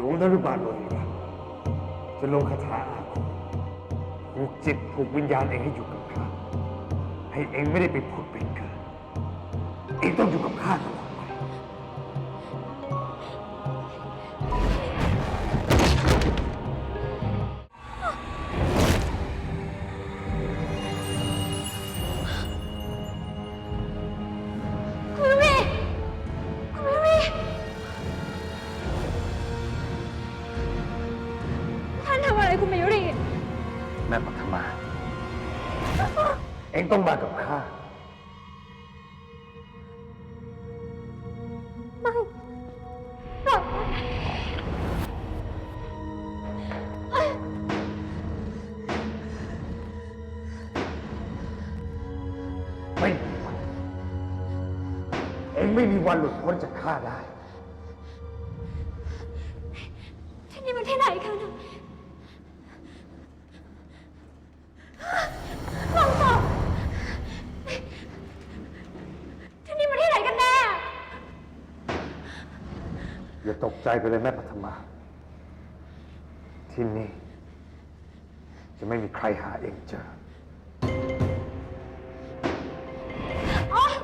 หลวงนรุบาลโลหิตจะลงคาถาอาคมผูกจิตผูกวิญญาณเองให้อยู่กับข้าให้เองไม่ได้ไปพูดเป็นเกินเองต้องอยู่กับข้าตลอด คุณมายุรีแม่ปัทมา เองต้องมากับข้า ไม่ปล่อยเอ้ยไม่มีวันเองไม่มีวันหลุดพ้นจากข้าได้ ที่นี่มันที่ไหนกันนะลองบอกที่นี่มันที่ไหนกันแน่ อย่าตกใจไปเลยแม่ปัทมา ที่นี่ จะไม่มีใครหาเองเจอ โอ๊ย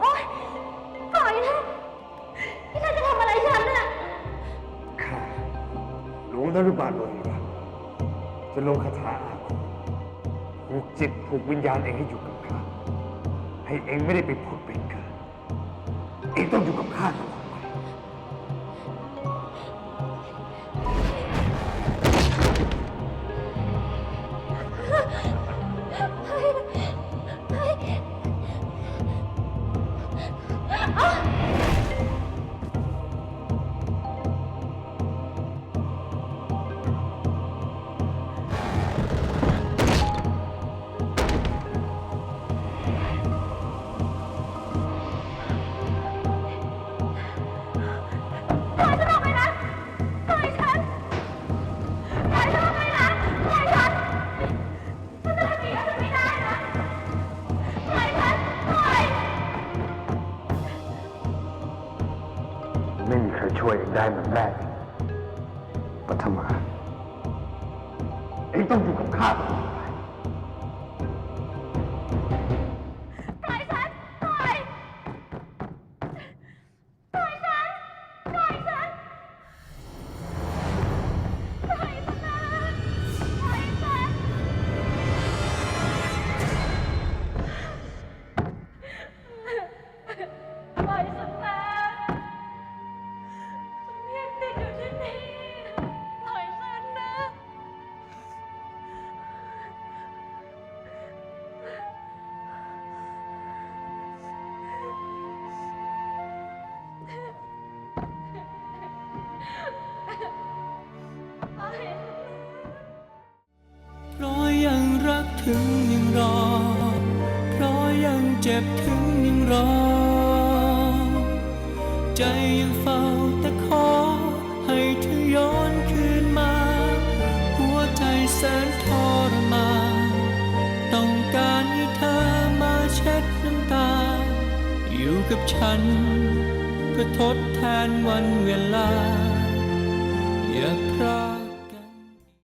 โอ๊ยปล่อยนะนี่ท่านจะทำอะไรฉันน่ะ ข้าหลวงนรุบาลโลหิตจะลงคาถาอาคมผูกจิตผูกวิญญาณเองให้อยู่กับข้าให้เองไม่ได้ไปพูดเป็นเกินเองต้องอยู่กับข้าตลอด ช่วยเองได้เหมือนแม่เองปัทมา เองต้องอยู่กับข้า ถึงยังรอ เพราะยังเจ็บถึงยังรอ ใจยังเฝ้าแต่ขอ ให้เธอย้อนคืนมา หัวใจแสนทรมานต้องการให้เธอมาเช็ดน้ำตา อยู่กับฉัน เพื่อทดแทนวันเวลา อย่าพราก